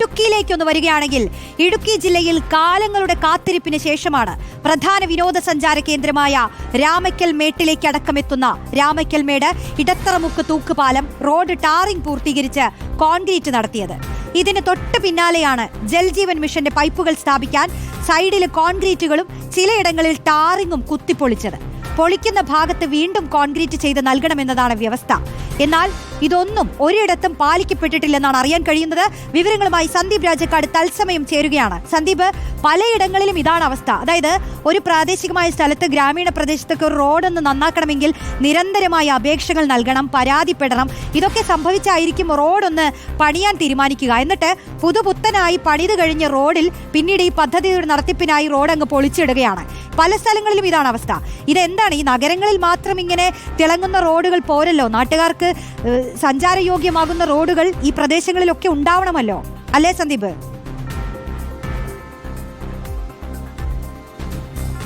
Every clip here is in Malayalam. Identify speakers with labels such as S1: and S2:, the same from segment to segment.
S1: ഇടുക്കിയിലേക്കൊന്ന് വരികയാണെങ്കിൽ ഇടുക്കി ജില്ലയിൽ കാലങ്ങളുടെ കാത്തിരിപ്പിന് ശേഷമാണ് പ്രധാന വിനോദസഞ്ചാര കേന്ദ്രമായ രാമയ്ക്കൽ മേട്ടിലേക്ക് അടക്കമെത്തുന്ന രാമയ്ക്കൽ മേട് ഇടത്തറമുക്ക് തൂക്കുപാലം റോഡ് ടാറിംഗ് പൂർത്തീകരിച്ച് കോൺക്രീറ്റ് നടത്തിയത്. ഇതിന് തൊട്ട് പിന്നാലെയാണ് ജൽജീവൻ മിഷന്റെ പൈപ്പുകൾ സ്ഥാപിക്കാൻ സൈഡിൽ കോൺക്രീറ്റുകളും ചിലയിടങ്ങളിൽ ടാറിങ്ങും കുത്തിപ്പൊളിച്ചത്. പൊളിക്കുന്ന ഭാഗത്ത് വീണ്ടും കോൺക്രീറ്റ് ചെയ്ത് നൽകണമെന്നതാണ് വ്യവസ്ഥ. എന്നാൽ ഇതൊന്നും ഒരിടത്തും പാലിക്കപ്പെട്ടിട്ടില്ലെന്നാണ് അറിയാൻ കഴിയുന്നത്. വിവരങ്ങളുമായി സന്ദീപ് രാജക്കാട് തത്സമയം ചേരുകയാണ്. സന്ദീപ് പലയിടങ്ങളിലും ഇതാണ് അവസ്ഥ. അതായത് ഒരു പ്രാദേശികമായ സ്ഥലത്ത് ഗ്രാമീണ പ്രദേശത്തൊക്കെ ഒരു റോഡൊന്ന് നന്നാക്കണമെങ്കിൽ നിരന്തരമായ അപേക്ഷകൾ നൽകണം പരാതിപ്പെടണം. ഇതൊക്കെ സംഭവിച്ചായിരിക്കും റോഡൊന്ന് പണിയാൻ തീരുമാനിക്കുക. എന്നിട്ട് പുതുപുത്തനായി പണിത് കഴിഞ്ഞ റോഡിൽ പിന്നീട് ഈ പദ്ധതിയുടെ നടത്തിപ്പിനായി റോഡ് അങ്ങ് പൊളിച്ചിടുകയാണ്. പല സ്ഥലങ്ങളിലും ഇതാണ് അവസ്ഥ. ഇതെന്താണ്? ഈ നഗരങ്ങളിൽ മാത്രം ഇങ്ങനെ തിളങ്ങുന്ന റോഡുകൾ പോരല്ലോ? നാട്ടുകാർക്ക് സഞ്ചാരയോഗ്യമാകുന്ന റോഡുകൾ ഈ പ്രദേശങ്ങളിലൊക്കെ ഉണ്ടാവണമല്ലോ. അല്ലേ സന്ദീപ്?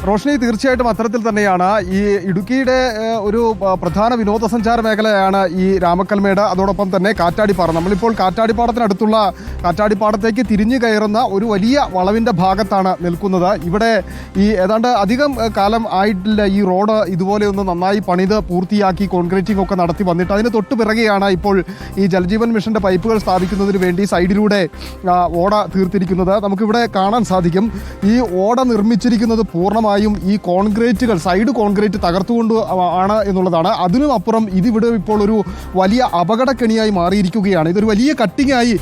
S2: റോഷ്നി തീർച്ചയായിട്ടും അത്തരത്തിൽ തന്നെയാണ് ഈ ഇടുക്കിയുടെ ഒരു പ്രധാന വിനോദസഞ്ചാര മേഖലയാണ് ഈ രാമക്കൽമേട്. അതോടൊപ്പം തന്നെ കാറ്റാടിപ്പാറ. നമ്മളിപ്പോൾ കാറ്റാടിപ്പാടത്തിനടുത്തുള്ള കാറ്റാടിപ്പാടത്തേക്ക് തിരിഞ്ഞു കയറുന്ന ഒരു വലിയ വളവിന്റെ ഭാഗത്താണ് നിൽക്കുന്നത്. ഇവിടെ ഈ ഏതാണ്ട് അധികം കാലം ആയിട്ടില്ല ഈ റോഡ് ഇതുപോലെ ഒന്ന് നന്നായി പണിത് പൂർത്തിയാക്കി കോൺക്രീറ്റിംഗ് ഒക്കെ നടത്തി വന്നിട്ട്. അതിന് തൊട്ട് പിറകെയാണ് ഇപ്പോൾ ഈ ജലജീവൻ മിഷന്റെ പൈപ്പുകൾ സ്ഥാപിക്കുന്നതിന് വേണ്ടി സൈഡിലൂടെ ഓട തീർത്തിരിക്കുന്നത്. നമുക്കിവിടെ കാണാൻ സാധിക്കും. ഈ ഓട നിർമ്മിച്ചിരിക്കുന്നത് പൂർണമായും ഈ കോൺക്രീറ്റുകൾ സൈഡ് കോൺക്രീറ്റ് തകർത്തുകൊണ്ട് ആണ് എന്നുള്ളതാണ്. അതിനും അപ്പുറം ഇതിവിടെ ഇപ്പോൾ ഒരു വലിയ അപകടക്കെണിയായി മാറിയിരിക്കുകയാണ്. ഇതൊരു വലിയ കട്ടിങ്ങായി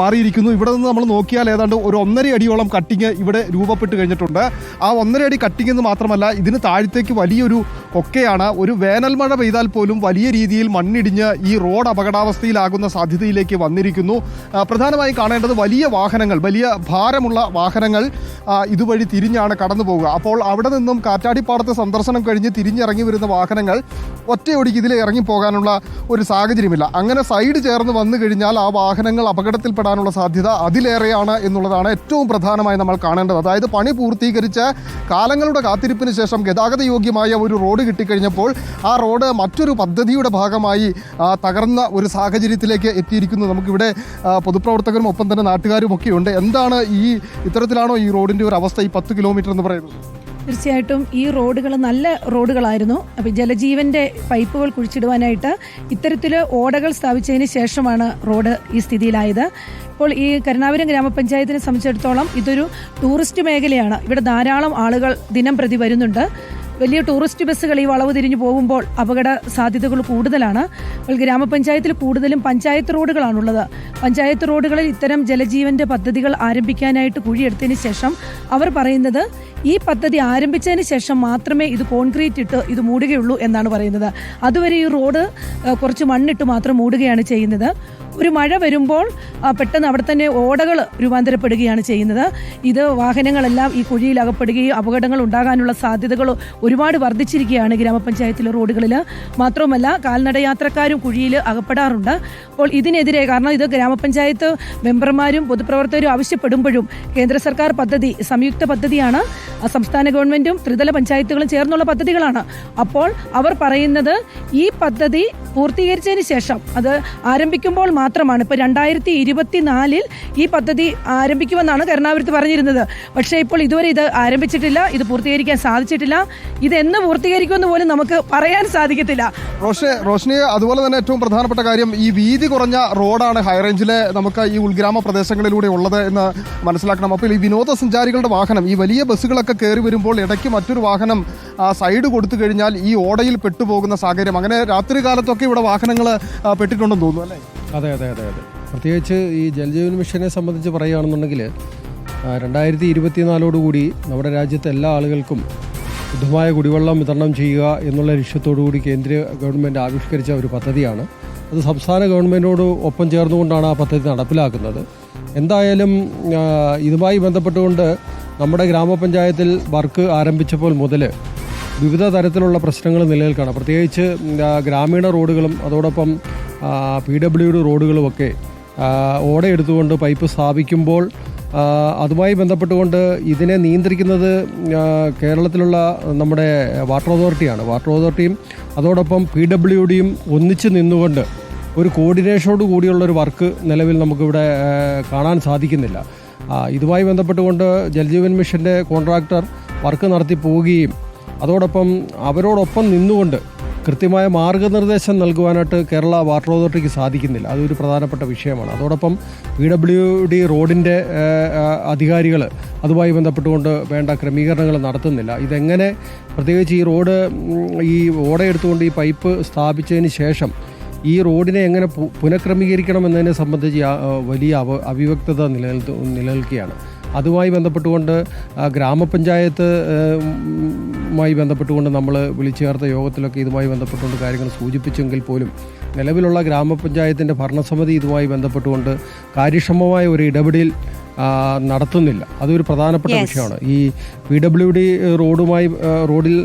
S2: മാറിയിരിക്കുന്നു. ഇവിടെ നിന്ന് നമ്മൾ നോക്കിയാൽ ഏതാണ്ട് ഒരു ഒന്നര അടിയോളം കട്ടിങ് ഇവിടെ രൂപപ്പെട്ട് കഴിഞ്ഞിട്ടുണ്ട്. ആ ഒന്നര അടി കട്ടിങ് എന്ന് മാത്രമല്ല ഇതിന് താഴത്തേക്ക് വലിയൊരു ഒക്കെയാണ്. ഒരു വേനൽ മഴ പെയ്താൽ പോലും വലിയ രീതിയിൽ മണ്ണിടിഞ്ഞ് ഈ റോഡ് അപകടാവസ്ഥയിലാകുന്ന സാധ്യതയിലേക്ക് വന്നിരിക്കുന്നു. പ്രധാനമായും കാണേണ്ടത് വലിയ വാഹനങ്ങൾ വലിയ ഭാരമുള്ള വാഹനങ്ങൾ ഇതുവഴി തിരിഞ്ഞാണ് കടന്നു പോകുക അപ്പോൾ അവിടെ നിന്നും കാറ്റാടിപ്പാടത്ത് സന്ദർശനം കഴിഞ്ഞ് തിരിഞ്ഞിറങ്ങി വരുന്ന വാഹനങ്ങൾ ഒറ്റയൊടിക്ക് ഇതിൽ ഇറങ്ങിപ്പോകാനുള്ള ഒരു സാഹചര്യമില്ല. അങ്ങനെ സൈഡ് ചേർന്ന് വന്നു കഴിഞ്ഞാൽ ആ വാഹനങ്ങൾ അപകടത്തിൽപ്പെടാനുള്ള സാധ്യത അതിലേറെയാണ് എന്നുള്ളതാണ് ഏറ്റവും പ്രധാനമായി നമ്മൾ കാണേണ്ടത്. അതായത് പണി പൂർത്തീകരിച്ച് കാലങ്ങളുടെ കാത്തിരിപ്പിന് ശേഷം ഗതാഗത യോഗ്യമായ ഒരു റോഡ് കിട്ടിക്കഴിഞ്ഞപ്പോൾ ആ റോഡ് മറ്റൊരു പദ്ധതിയുടെ ഭാഗമായി തകർന്ന ഒരു സാഹചര്യത്തിലേക്ക് എത്തിയിരിക്കുന്നു. നമുക്കിവിടെ പൊതുപ്രവർത്തകരും ഒപ്പം തന്നെ നാട്ടുകാരും ഒക്കെ ഉണ്ട്. എന്താണ് ഈ ഇത്തരത്തിലാണോ ഈ റോഡിന്റെ ഒരു അവസ്ഥ ഈ പത്ത് കിലോമീറ്റർ എന്ന് പറയുന്നത്?
S3: തീർച്ചയായിട്ടും ഈ റോഡുകൾ നല്ല റോഡുകളായിരുന്നു. അപ്പോൾ ജലജീവന്റെ പൈപ്പുകൾ കുഴിച്ചിടുവാനായിട്ട് ഇത്തരത്തിൽ ഓടകൾ സ്ഥാപിച്ചതിന് ശേഷമാണ് റോഡ് ഈ സ്ഥിതിയിലായത്. ഇപ്പോൾ ഈ കരുണാപുരം ഗ്രാമപഞ്ചായത്തിനെ സംബന്ധിച്ചിടത്തോളം ഇതൊരു ടൂറിസ്റ്റ് മേഖലയാണ്. ഇവിടെ ധാരാളം ആളുകൾ ദിനം പ്രതി വരുന്നുണ്ട്. വലിയ ടൂറിസ്റ്റ് ബസ്സുകൾ ഈ വളവ് തിരിഞ്ഞു പോകുമ്പോൾ അപകട സാധ്യതകൾ കൂടുതലാണ്. ഗ്രാമപഞ്ചായത്തിൽ കൂടുതലും പഞ്ചായത്ത് റോഡുകളാണുള്ളത്. പഞ്ചായത്ത് റോഡുകളിൽ ഇത്തരം ജലജീവന്റെ പദ്ധതികൾ ആരംഭിക്കാനായിട്ട് കുഴിയെടുത്തതിന് ശേഷം അവർ പറയുന്നത് ഈ പദ്ധതി ആരംഭിച്ചതിന് ശേഷം മാത്രമേ ഇത് കോൺക്രീറ്റ് ഇട്ട് ഇത് മൂടുകയുള്ളൂ എന്നാണ് പറയുന്നത്. അതുവരെ ഈ റോഡ് കുറച്ച് മണ്ണിട്ട് മാത്രം മൂടുകയാണ് ചെയ്യുന്നത്. ഒരു മഴ വരുമ്പോൾ പെട്ടെന്ന് അവിടെ തന്നെ ഓടകൾ രൂപാന്തരപ്പെടുകയാണ് ചെയ്യുന്നത്. ഇത് വാഹനങ്ങളെല്ലാം ഈ കുഴിയിൽ അകപ്പെടുകയും അപകടങ്ങൾ ഉണ്ടാകാനുള്ള സാധ്യതകൾ ഒരുപാട് വർദ്ധിച്ചിരിക്കുകയാണ് ഗ്രാമപഞ്ചായത്തിലെ റോഡുകളിൽ. മാത്രവുമല്ല കാൽനടയാത്രക്കാരും കുഴിയിൽ അകപ്പെടാറുണ്ട്. അപ്പോൾ ഇതിനെതിരെ കാരണം ഇത് ഗ്രാമപഞ്ചായത്ത് മെമ്പർമാരും പൊതുപ്രവർത്തകരും ആവശ്യപ്പെടുമ്പോഴും കേന്ദ്ര സർക്കാർ പദ്ധതി സംയുക്ത പദ്ധതിയാണ്. സംസ്ഥാന ഗവൺമെന്റും ത്രിതല പഞ്ചായത്തുകളും ചേർന്നുള്ള പദ്ധതികളാണ്. അപ്പോൾ അവർ പറയുന്നത് ഈ പദ്ധതി പൂർത്തീകരിച്ചതിന് ശേഷം അത് ആരംഭിക്കുമ്പോൾ മാത്രമാണ്. ഇപ്പോൾ രണ്ടായിരത്തി ഇരുപത്തിനാലിൽ ഈ പദ്ധതി ആരംഭിക്കുമെന്നാണ് കരുണാപുരത്ത് പറഞ്ഞിരുന്നത്. പക്ഷേ ഇപ്പോൾ ഇതുവരെ ഇത് ആരംഭിച്ചിട്ടില്ല. ഇത് പൂർത്തീകരിക്കാൻ സാധിച്ചിട്ടില്ല. ഇത് എന്ന് പൂർത്തീകരിക്കുമെന്ന് പോലും നമുക്ക് പറയാൻ സാധിക്കത്തില്ല.
S2: റോഷെ റോഷ്നി അതുപോലെ തന്നെ ഏറ്റവും പ്രധാനപ്പെട്ട കാര്യം ഈ വീതി കുറഞ്ഞ റോഡാണ് ഹൈറേഞ്ചിലെ നമുക്ക് ഈ ഉൾഗ്രാമ പ്രദേശങ്ങളിലൂടെ ഉള്ളത് എന്ന് മനസ്സിലാക്കണം. അപ്പോൾ ഈ വിനോദസഞ്ചാരികളുടെ വാഹനം ഈ വലിയ ബസ്സുകളൊക്കെ കയറി വരുമ്പോൾ ഇടയ്ക്ക് മറ്റൊരു വാഹനം സൈഡ് കൊടുത്തു കഴിഞ്ഞാൽ ഈ ഓടയിൽ പെട്ടുപോകുന്ന സാഹചര്യം. അങ്ങനെ രാത്രി കാലത്തൊക്കെ ഇവിടെ വാഹനങ്ങൾ പെട്ടിട്ടുണ്ടെന്ന് തോന്നുന്നു അല്ലേ?
S4: അതെ അതെ അതെ അതെ. പ്രത്യേകിച്ച് ഈ ജലജീവൻ മിഷനെ സംബന്ധിച്ച് പറയുകയാണെന്നുണ്ടെങ്കിൽ രണ്ടായിരത്തി ഇരുപത്തിനാലോടുകൂടി നമ്മുടെ രാജ്യത്തെ എല്ലാ ആളുകൾക്കും ശുദ്ധമായ കുടിവെള്ളം വിതരണം ചെയ്യുക എന്നുള്ള ലക്ഷ്യത്തോടുകൂടി കേന്ദ്ര ഗവൺമെന്റ് ആവിഷ്കരിച്ച ഒരു പദ്ധതിയാണ്. അത് സംസ്ഥാന ഗവൺമെന്റോട് ഒപ്പം ചേർന്നുകൊണ്ടാണ് ആ പദ്ധതി നടപ്പിലാക്കുന്നത്. എന്തായാലും ഇതുമായി ബന്ധപ്പെട്ടുകൊണ്ട് നമ്മുടെ ഗ്രാമപഞ്ചായത്തിൽ വർക്ക് ആരംഭിച്ചപ്പോൾ മുതൽ വിവിധ തരത്തിലുള്ള പ്രശ്നങ്ങൾ നിലനിൽക്കുകയാണ്. പ്രത്യേകിച്ച് ഗ്രാമീണ റോഡുകളും അതോടൊപ്പം പി ഡബ്ല്യു ഡി റോഡുകളുമൊക്കെ ഓടയെടുത്തുകൊണ്ട് പൈപ്പ് സ്ഥാപിക്കുമ്പോൾ അതുമായി ബന്ധപ്പെട്ടുകൊണ്ട് ഇതിനെ നിയന്ത്രിക്കുന്നത് കേരളത്തിലുള്ള നമ്മുടെ വാട്ടർ അതോറിറ്റിയാണ്. വാട്ടർ അതോറിറ്റിയും അതോടൊപ്പം പി ഡബ്ല്യു ഡിയും ഒന്നിച്ച് നിന്നുകൊണ്ട് ഒരു കോർഡിനേഷനോട് കൂടിയുള്ളൊരു വർക്ക് നിലവിൽ നമുക്കിവിടെ കാണാൻ സാധിക്കുന്നില്ല. ഇതുമായി ബന്ധപ്പെട്ടുകൊണ്ട് ജൽജീവൻ മിഷന്റെ കോൺട്രാക്ടർ വർക്ക് നടത്തി പോവുകയും അതോടൊപ്പം അവരോടൊപ്പം നിന്നുകൊണ്ട് കൃത്യമായ മാർഗനിർദ്ദേശം നൽകുവാനായിട്ട് കേരള വാട്ടർ അതോറിറ്റിക്ക് സാധിക്കുന്നില്ല. അതൊരു പ്രധാനപ്പെട്ട വിഷയമാണ്. അതോടൊപ്പം പി ഡബ്ല്യു ഡി റോഡിന്റെ അധികാരികൾ അതുമായി ബന്ധപ്പെട്ടുകൊണ്ട് വേണ്ട ക്രമീകരണങ്ങൾ നടത്തുന്നില്ല. ഇതെങ്ങനെ പ്രത്യേകിച്ച് ഈ റോഡ് ഈ ഓടയെടുത്തുകൊണ്ട് ഈ പൈപ്പ് സ്ഥാപിച്ചതിന് ശേഷം ഈ റോഡിനെ എങ്ങനെ പുനഃക്രമീകരിക്കണം എന്നതിനെ സംബന്ധിച്ച് വലിയ അവ അവിവക്തത നിലനിൽക്കുകയാണ്. അതുമായി ബന്ധപ്പെട്ടുകൊണ്ട് ഗ്രാമപഞ്ചായത്ത് മായി ബന്ധപ്പെട്ടുകൊണ്ട് നമ്മൾ വിളിച്ചു ചേർത്ത യോഗത്തിലൊക്കെ ഇതുമായി ബന്ധപ്പെട്ടുകൊണ്ട് കാര്യങ്ങൾ സൂചിപ്പിച്ചെങ്കിൽ പോലും നിലവിലുള്ള ഗ്രാമപഞ്ചായത്തിന്റെ ഭരണസമിതി ഇതുമായി ബന്ധപ്പെട്ടുകൊണ്ട് കാര്യക്ഷമമായ ഒരു ഇടപെടൽ നടത്തുന്നില്ല. അതൊരു പ്രധാനപ്പെട്ട വിഷയമാണ്. ഈ പി ഡബ്ല്യു ഡി റോഡുമായി റോഡിൽ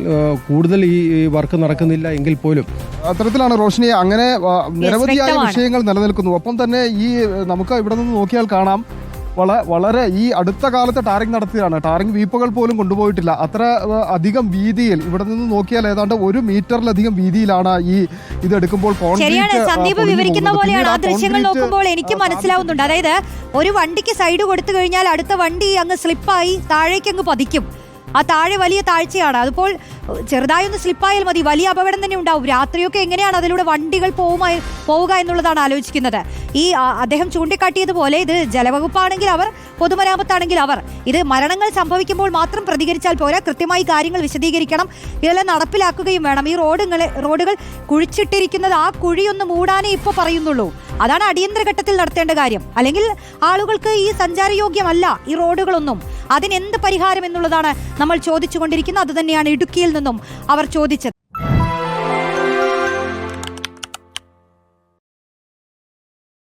S4: കൂടുതൽ ഈ വർക്ക് നടക്കുന്നില്ല എങ്കിൽ പോലും
S2: അത്തരത്തിലാണ് റോഷിനി അങ്ങനെ നിരവധിയായ. വിഷയങ്ങൾ നിലനിൽക്കുന്നു. ഒപ്പം തന്നെ ഈ നമുക്ക് ഇവിടെ നിന്ന് നോക്കിയാൽ കാണാം വളരെ ഈ അടുത്ത കാലത്ത് ടാറിംഗ് നടത്തിയതാണ്. ടാറിംഗ് വീപ്പുകൾ പോലും കൊണ്ടുപോയിട്ടില്ല. അത്ര അധികം വീതിയിൽ ഇവിടെ നിന്ന് നോക്കിയാൽ ഏതാണ്ട് ഒരു മീറ്ററിലധികം വീതിയിലാണ് ഈ ഇത് എടുക്കുമ്പോൾ
S1: ശരിയാണ് സന്ദീപ് വിവരിക്കുന്ന പോലെയാണ്. ആ ദൃശ്യങ്ങൾ നോക്കുമ്പോൾ എനിക്ക് മനസ്സിലാവുന്നുണ്ട്. അതായത് ഒരു വണ്ടിക്ക് സൈഡ് കൊടുത്തു കഴിഞ്ഞാൽ അടുത്ത വണ്ടി അങ്ങ് സ്ലിപ്പായി താഴേക്ക് അങ്ങ് പതിക്കും. ആ താഴെ വലിയ താഴ്ചയാണ്. അതിപ്പോൾ ചെറുതായി ഒന്ന് സ്ലിപ്പായാൽ മതി. വലിയ അപകടം തന്നെ ഉണ്ടാവും. രാത്രിയൊക്കെ എങ്ങനെയാണ് അതിലൂടെ വണ്ടികൾ പോവുമായി പോവുക എന്നുള്ളതാണ് ആലോചിക്കുന്നത്. ഈ അദ്ദേഹം ചൂണ്ടിക്കാട്ടിയതുപോലെ ഇത് ജലവകുപ്പാണെങ്കിൽ അവർ പൊതുമരാമത്താണെങ്കിൽ അവർ. ഇത് മരണങ്ങൾ സംഭവിക്കുമ്പോൾ മാത്രം പ്രതികരിച്ചാൽ പോരാ. കൃത്യമായി കാര്യങ്ങൾ വിശദീകരിക്കണം. ഇതെല്ലാം നടപ്പിലാക്കുകയും വേണം. ഈ റോഡുകളെ റോഡുകൾ കുഴിച്ചിട്ടിരിക്കുന്നത് ആ കുഴിയൊന്ന് മൂടാനേ ഇപ്പോൾ പറയുന്നുള്ളൂ. അതാണ് അടിയന്തര ഘട്ടത്തിൽ നടത്തേണ്ട കാര്യം. അല്ലെങ്കിൽ ആളുകൾക്ക് ഈ സഞ്ചാരയോഗ്യമല്ല ഈ റോഡുകളൊന്നും. അതിനെന്ത് പരിഹാരം എന്നുള്ളതാണ് നമ്മൾ ചോദിച്ചുകൊണ്ടിരിക്കുന്നത്. അതുതന്നെയാണ് ഇടുക്കിയിൽ നിന്നും അവർ ചോദിച്ചത്.